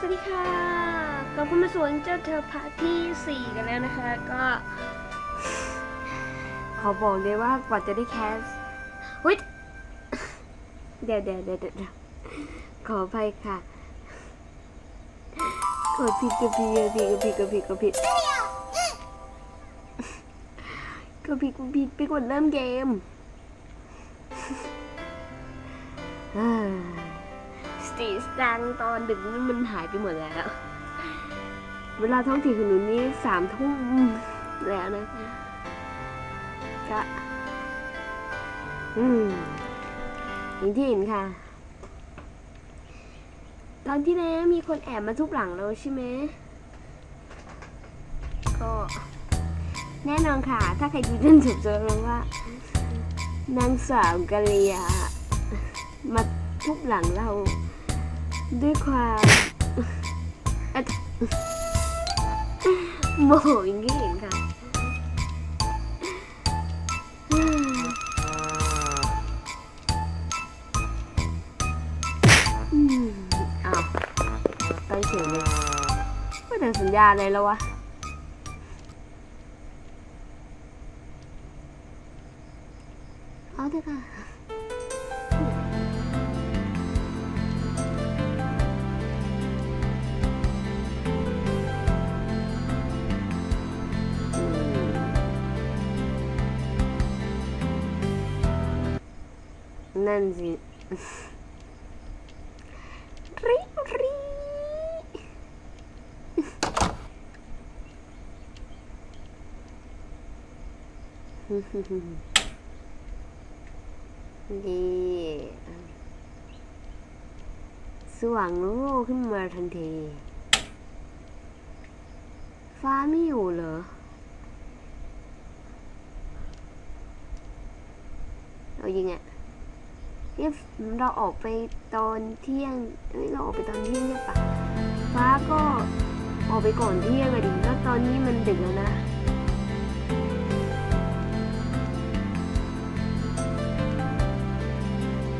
สวัสดีค่ะกลับมาสวนเจ้าเธอพาร์ที่สี่กันแล้วนะคะ ก็ ขอบอกเลยว่ากว่าจะได้แคสวิทเดี๋ยวเดี๋ยวเดี๋ยวเดี๋ยวขออภัยค่ะกดผิดก็ผิดก็ผิดก็ผิดก็ผิดก็ผิดก็ผิดก็ผิดไปกดเริ่มเกมอ่า สตรีทดังตอนดึกนี่มันหายไปหมดแล้ว เวลาท้องถิ่นของหนูนี่สามทุ่มแล้วนะก็อืมอย่างที่เห็นค่ะ ตอนที่แล้วมีคนแอบมาทุบหลังเราใช่ไหมก็แน่นอนค่ะ ถ้าใครดูจนจบจะรู้ว่านางสาวกาเลียมาทุบหลังเรา ด้วยความโมโหอย่างที่เห็นค่ะอ้าวไปเฉยเลยไม่ถึงสัญญาเลยแล้ววะ นั่นสิริริดีสว่างโล่ขึ้นมาทันที ฟ้าไม่อยู่เหรอเอายิงอะ เอ๊ะเราออกไปตอนเที่ยงเอ้ยเราออกไปตอนเที่ยงใช่ปะฟ้าก็ออกไปก่อนเที่ยงอะดิแล้วตอนนี้มันดึกแล้วนะ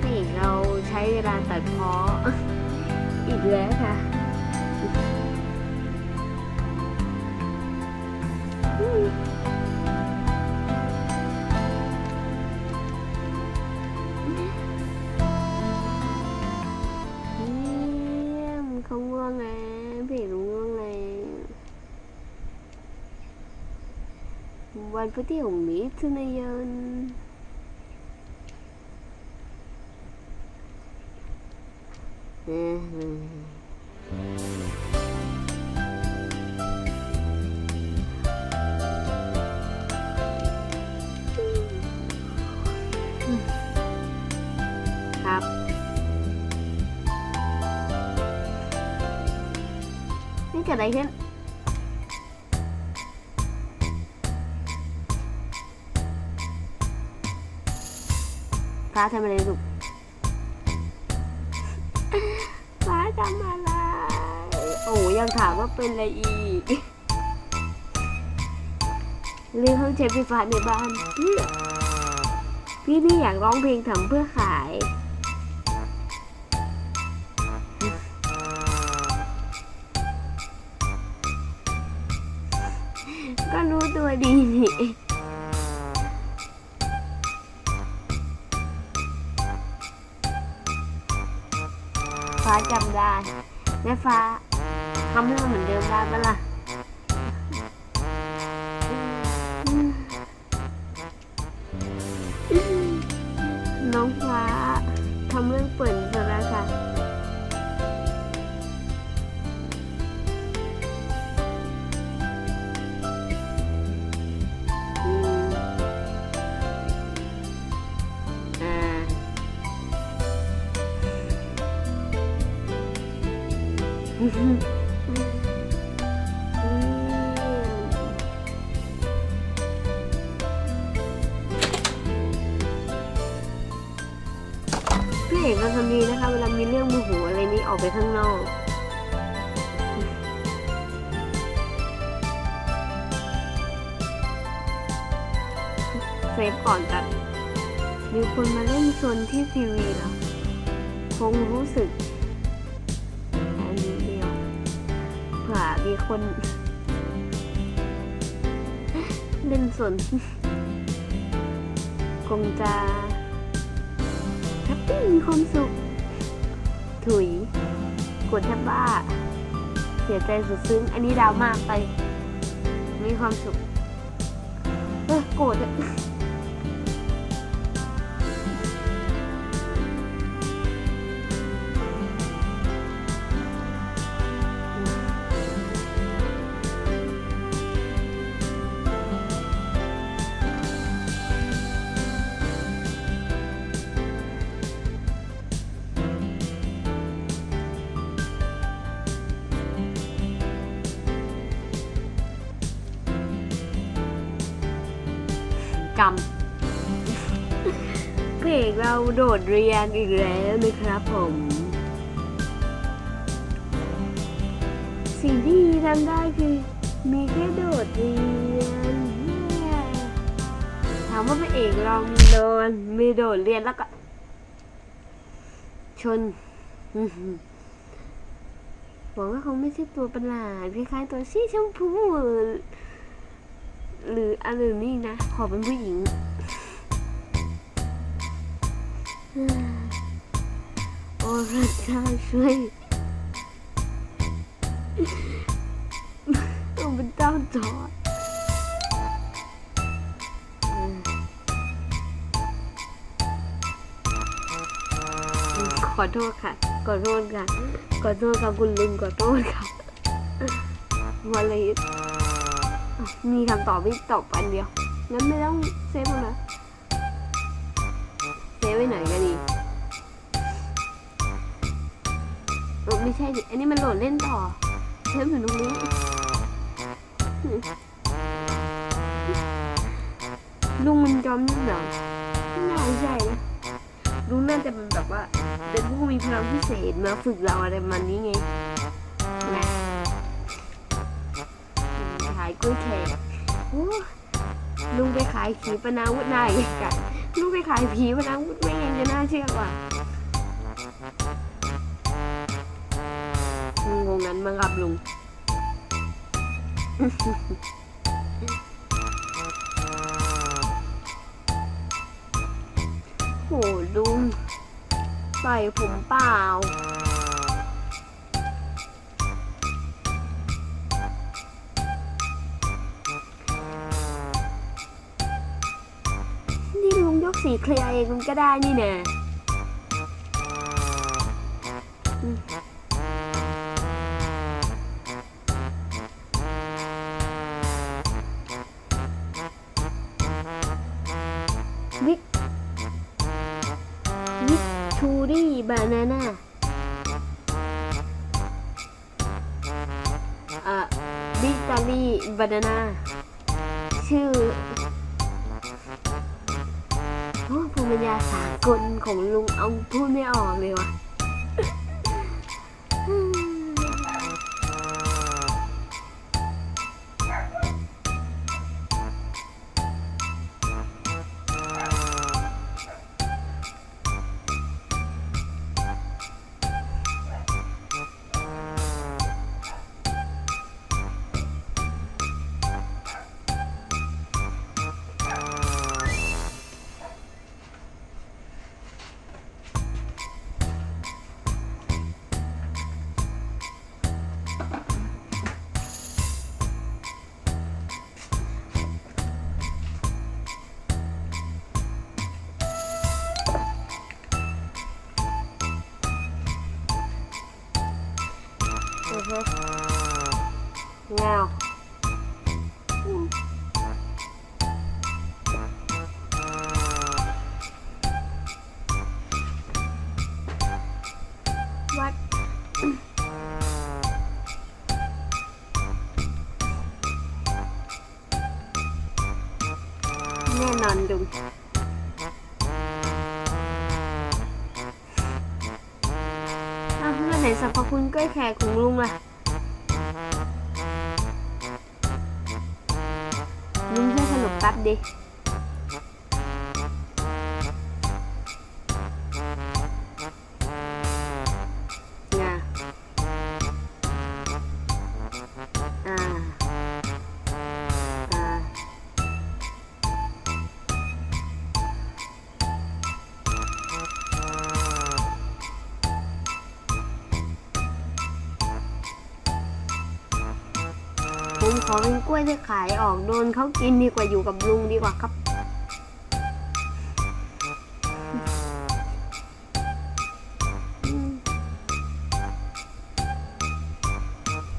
นี่เราใช้เวลาตัดเพาะอีกแล้วค่ะเง่วงแล้วพี่หนูง่วงแล้ววันพุธที่หกมิถุนายนเอ้ย กิดอะไรขึ้น ฟ้าทำอะไรลูก ฟ้าทำอะไร โอ้ยังถามว่าเป็นอะไรอีกเรื่องห้องใช้ไฟฟ้าในบ้านพื่พี่นี่อยากร้องเพลงทำเพื่อขาย ก็รู้ตัวดีนี่ฟ้าจำได้แม่ฟ้าทำให้มันเหมือนเดิมได้ปะล่ะน้องฟ้าทำเรื่องเปิด พี่เอกก็ทำดีนะคะ เวลามีเรื่องโมโหอะไรนี้ออกไปข้างนอก เซฟก่อนตัดมีคนมาเล่นโซนที่ทีวีเหรอคงรู้สึกอันนี้เดียวมีคนเล่นสนคงจะ มีความสุข ถุยกดแทบบ้า เสียใจสุดซึ้ง อันนี้ดาวมากไป มีความสุข เออโกรธ เราโดดเรียนอีกแล้วนะครับผม สิ่งที่ทำได้คือ มีแค่โดดเรียนถามว่าพระเอกเรามีนมีโดดเรียนแล้วก็ ชนหวังว่าคงไม่ใช่ตัวประหลาดคล้ายๆตัวสีชมพูหรืออะไรนี่นะ ขอเป็นผู้หญิง โอ้พระเจ้าช่วยต้องเป็นเจ้าจอดขอโทษค่ะ ขอโทษค่ะ ขอโทษค่ะคุณลุงขอโทษค่ะวันเลยมีคำตอบไม่ตอบอันเดียวงั้นไม่ต้องเซฟมันนะ ดิอันนี้มันโหลดเล่นต่อเซฟอยู่ตรงนี้ลุงมันจอมนี่เหรอไม่น่าใช่นะลุงน่าจะเป็นแบบว่า เป็นผู้มีพลังพิเศษมาฝึกเราอะไรประมันนี้ไงขายกล้วยแขกลุงไปขายขีปนาวุธนายกันลุงไปขายผีปนาวุธไม่ยังจะน่าเชื่อกว่า มังครับลุง โหลุงใส่ผมเปล่านี่ลุงยกสีเคลียร์เองก็ได้นี่นะ คนของลุงเอาพูดไม่ออกเลยวะ่ะ อฮึ เป็นกล้ขายออกโดนเขากินดีกว่าอยู่กับลุงดีกว่าครับม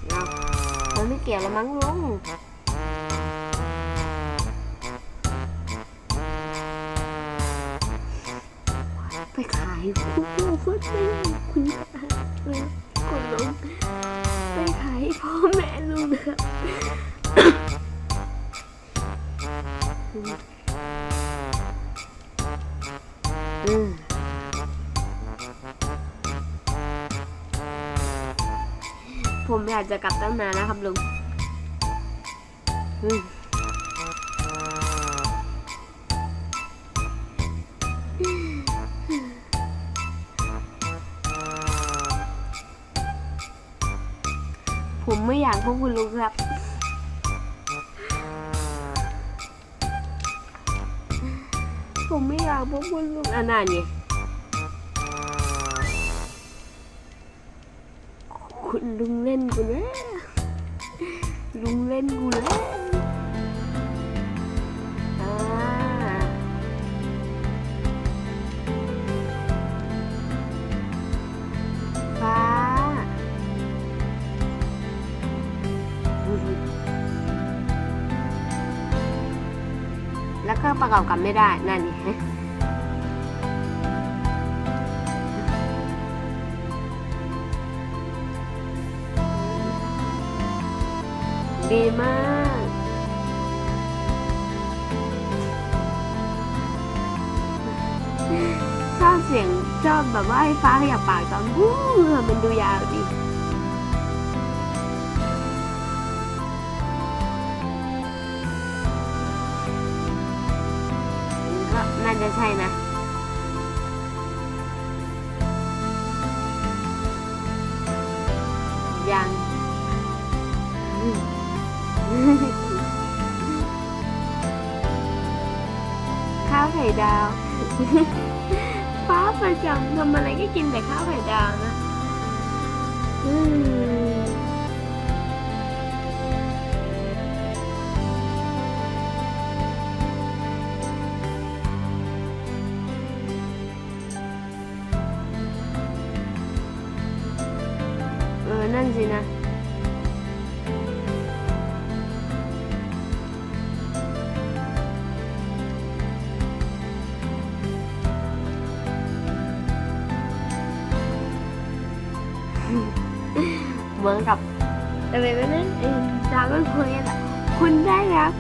เอามันไม่เกี่ยวแล้วมั้งลุงไปขายคุณลุงพูดไม่คุณคุณลุงไปขายพ่อแม่ลุงนะครับากจะกลับตั้งนานนะครับลุงผมไม่อยากพบคุณลุงครับผมไม่อยากพบคุณลุงอะนั่นไง ลุงเล่นกูนะลุงเล่นกูนะอ่าฟ้าแล้วก็ประกอบกันไม่ได้ นั่นไดีมาก ชอบเสียงชอบแบบว่าให้ฟ้าขยับปากตอนวู้มันดูยาวดีก็น่าจะใช่นะ จำทำอะไรก็กินแต่ข้าวไข่ดาวนะ อืม มือนกับแต่เป็นนั้นเองดราก้อนเควสอะคุณได้รับ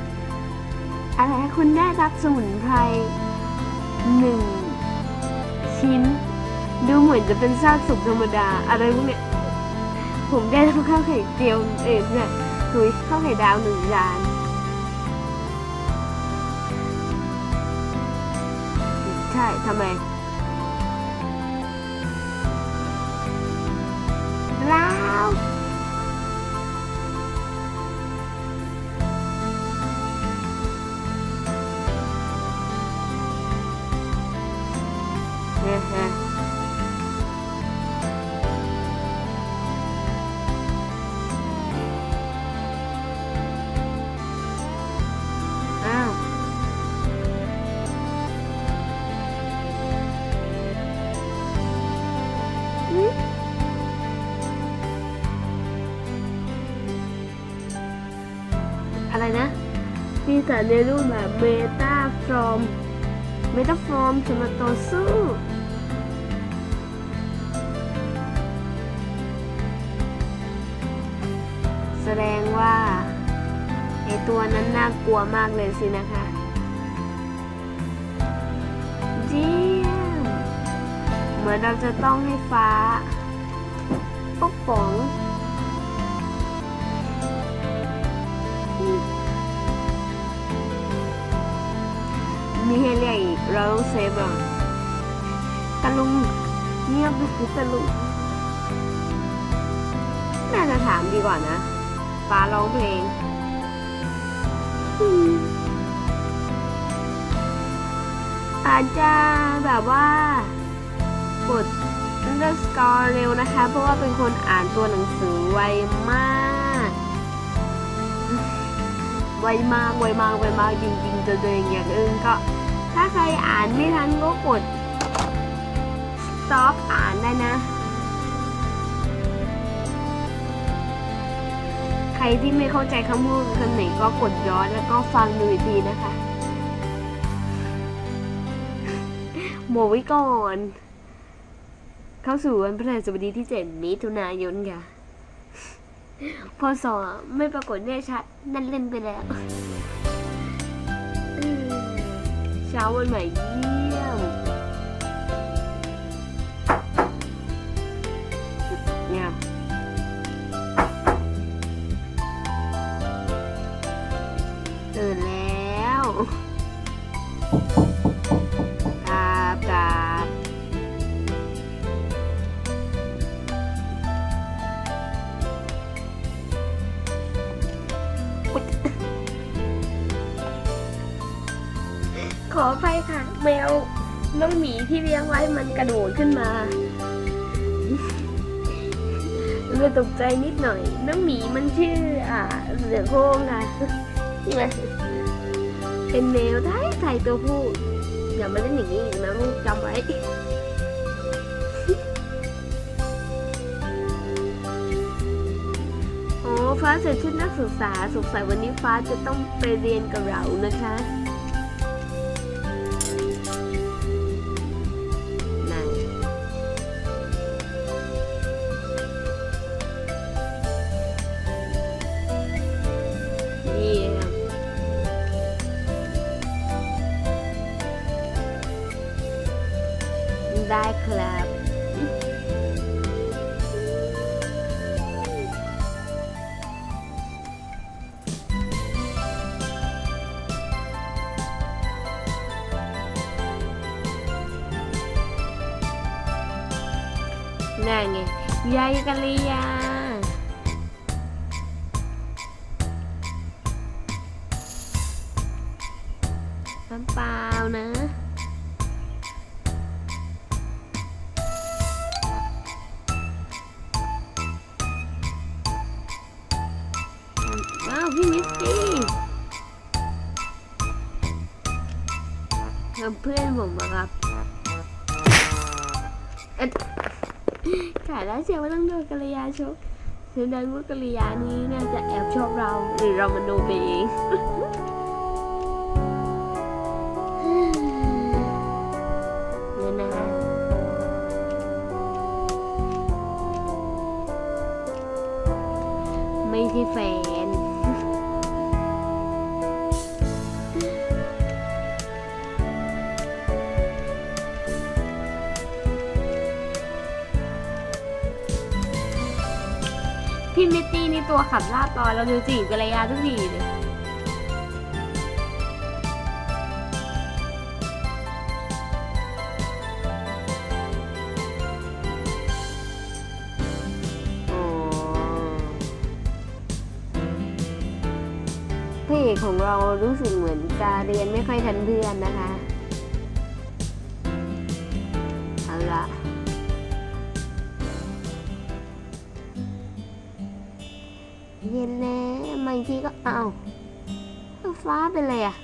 อะไรคุณได้รับสมุนไพรหนึ่งชิ้น ดูเหมือนจะเป็นซากศพธรรมดา อะไรพวกเนี้ยผมได้รับข้าวไข่เจียวเอ็เนี่ยถุยข้าวไข่ดาวหนึ่งจานใช่ทำไม ปีศาจในรูปแบบเมตาฟอร์มเมตาฟอร์มจะมาต่อสู้แสดงว่าไอตัวนั้นน่ากลัวมากเลยสินะคะเจียมเหมือนเราจะต้องให้ฟ้าปกป้อง มีให้เรียกอีกเราเซฟอะตะลุงเงียบไปคือตะลุงน่าจะถามดีกว่านะฟ้าร้องเพลงอืมอาจจะแบบว่ากด underscore เร็วนะคะ เพราะว่าเป็นคนอ่านตัวหนังสือไวมาก ไวมาก ไวมาก ไวมาก จริงๆจนตัวเองอย่างอื่นก็ ถ้าใครอ่านไม่ทันก็กด stop อ่านได้นะ ใครที่ไม่เข้าใจคำพูดคำไหนก็กดย้อนแล้วก็ฟังดูอีกทีนะคะโมไว้ก่อน เข้าสู่วันพฤหัสบดีที่ 7 มิถุนายนค่ะพอสอไม่ปรากฏแน่ชัด นั่นเล่นไปแล้ว เช้าวันใหม่เยี่ยมเนี่ยตื่นแล้ว ที่เลี้ยงไว้มันกระโดดขึ้นมาเลยตกใจนิดหน่อยน้องหมีมันชื่อ อ่า เสือโคร่งค่ะใช่ไหมเป็นแมวไทยไทยตัวผู้อย่ามาเล่นอย่างนี้อีกนะลูกจำไว้อ๋อฟ้าใส่ชุดนักศึกษาสงสัยวันนี้ฟ้าจะต้องไปเรียนกับเรานะคะ ยายกัลยาน้ำเปล่านะว้าวพี่มิสซี่เพื่อนผมอะครับ ค่ะ แล้วเชียวว่าต้องโดนกัลยาชกแสดงว่ากัลยานี้น่าจะแอบชอบเราหรือเรามันโดนไปเอง พี่มิตตี้นี่ตัวขับลาบตอนเราดูจีบกัลยาทุกทีเลยอ๋อพระเอกของเรารู้สึกเหมือนจะเรียนไม่ค่อยทันเพื่อนนะคะ ฟ้าไปเลยอะ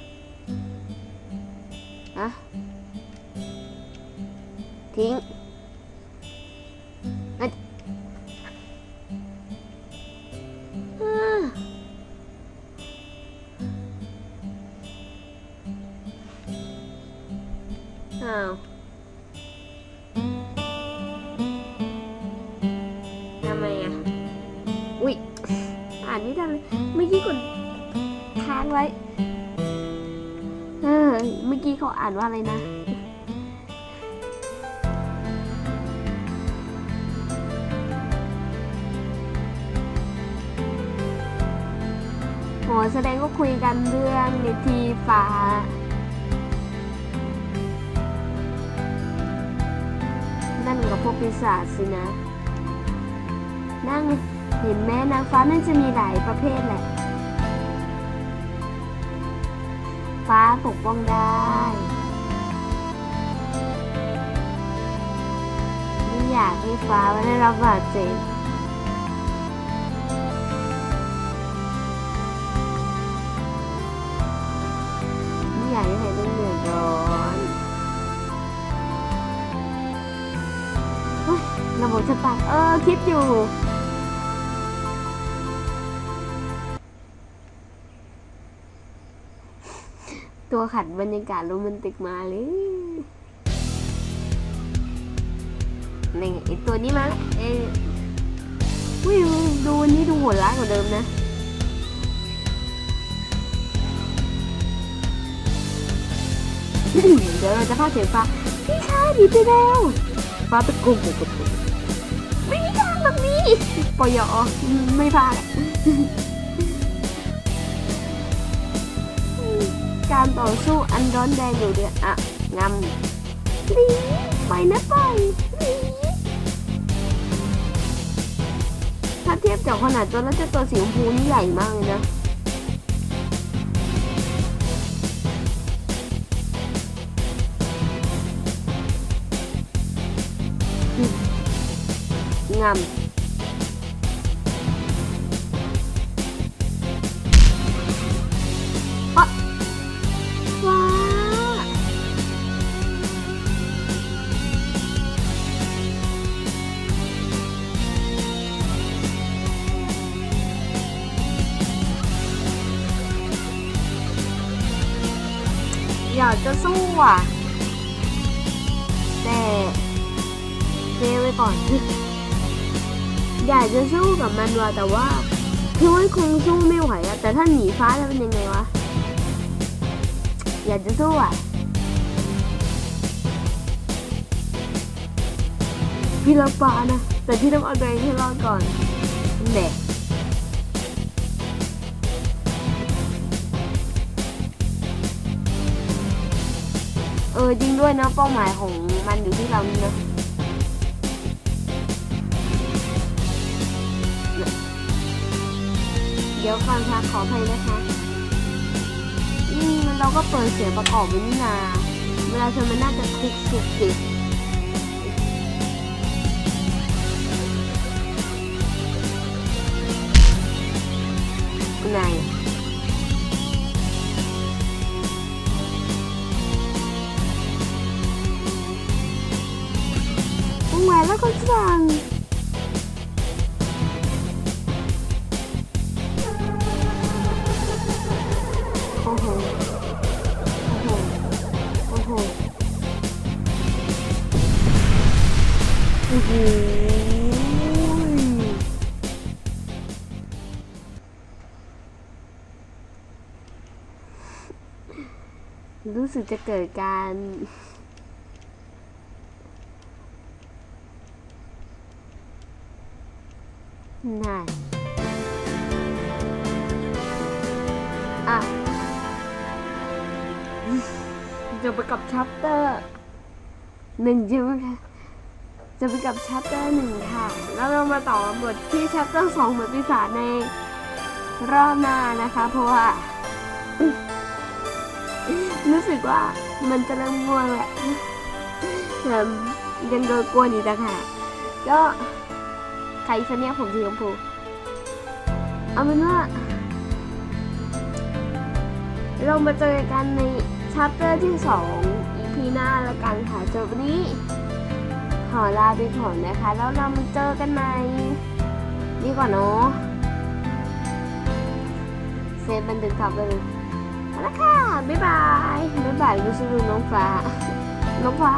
กับพวกปีศาจสินะ นั่งเห็นแม่นางฟ้าน่าจะมีหลายประเภทแหละ ฟ้าปกป้องได้ไม่อยากให้ฟ้าได้รับบาดเจ็บ อคิดอยู่ ตัวขัดบรรยากาศโรแมนติกมาเลยนี่ไอตัวนี้มาแล้วเอ้ยวิวดูนนี้ดูโหดร้ายกว่าเดิมนะเดี๋ยวเราจะเข้าเสียงฟ้าพี่ชายหนีไปแล้วฟ้าตะกุกกุกกุกกุกไม่มีทางแบ ปยอไม่พลาดการต่อสู้อันร้อนแรงอยู่เดือดอะงำนี่ไปนะไปถ้าเทียบจากขนาดตัวแล้วจะตัวสีชมพูนี่ใหญ่มากเลยนะงำ จะสู้อะ แต่เซฟไว้ก่อน อยากจะสู้กับมันว่ะแต่ว่าคือมันคงสู้ไม่ไหวอะแต่ถ้าหนีฟ้าจะเป็นยังไงวะ อยากจะสู้อะพี่รักฟ้านะ แต่พี่ต้องเอาตัวเองให้รอดก่อนแหล ออจริงด้วยนะเป้าหมายของมันอยู่ที่เรานี่นะเดี๋ยวก่อนค่ะขออภัยนะคะอืมเราก็เปิดเสียงประกอบไว้นี่นาเวลาเธอมันน่าจะคลุกคลุกสิไหน แล้วก็สั่งโอ้โห โอ้โห โอ้โหโอ้โหรู้สึกจะเกิดการ นั่นอะจะไปกับชัปเตอร์หนึ่งใช่ไหมคะจะไปกับชัปเตอร์หนึ่งค่ะ แล้วเรามาต่อบทที่ชัปเตอร์สองเหมือนปีศาจในรอบหน้านะคะ เพราะว่า รู้สึกว่ามันจะเริ่มง่วงแหละยังโดนกวนอีกต่างหากก็ ใครคะเนี่ยผมสีชมพูเอาเป็นว่า เรามาเจอกันในชัปเตอร์ที่สอง EP หน้าแล้วกันค่ะจบวันนี้ ขอลาไปก่อนนะคะ แล้วเรามาเจอกันใหม่ดีกว่าเนาะเซฟบันทึกกลับไปเลยเอาละค่ะ บ๊ายบาย บ๊ายบายดูสิดูน้องฟ้า น้องฟ้า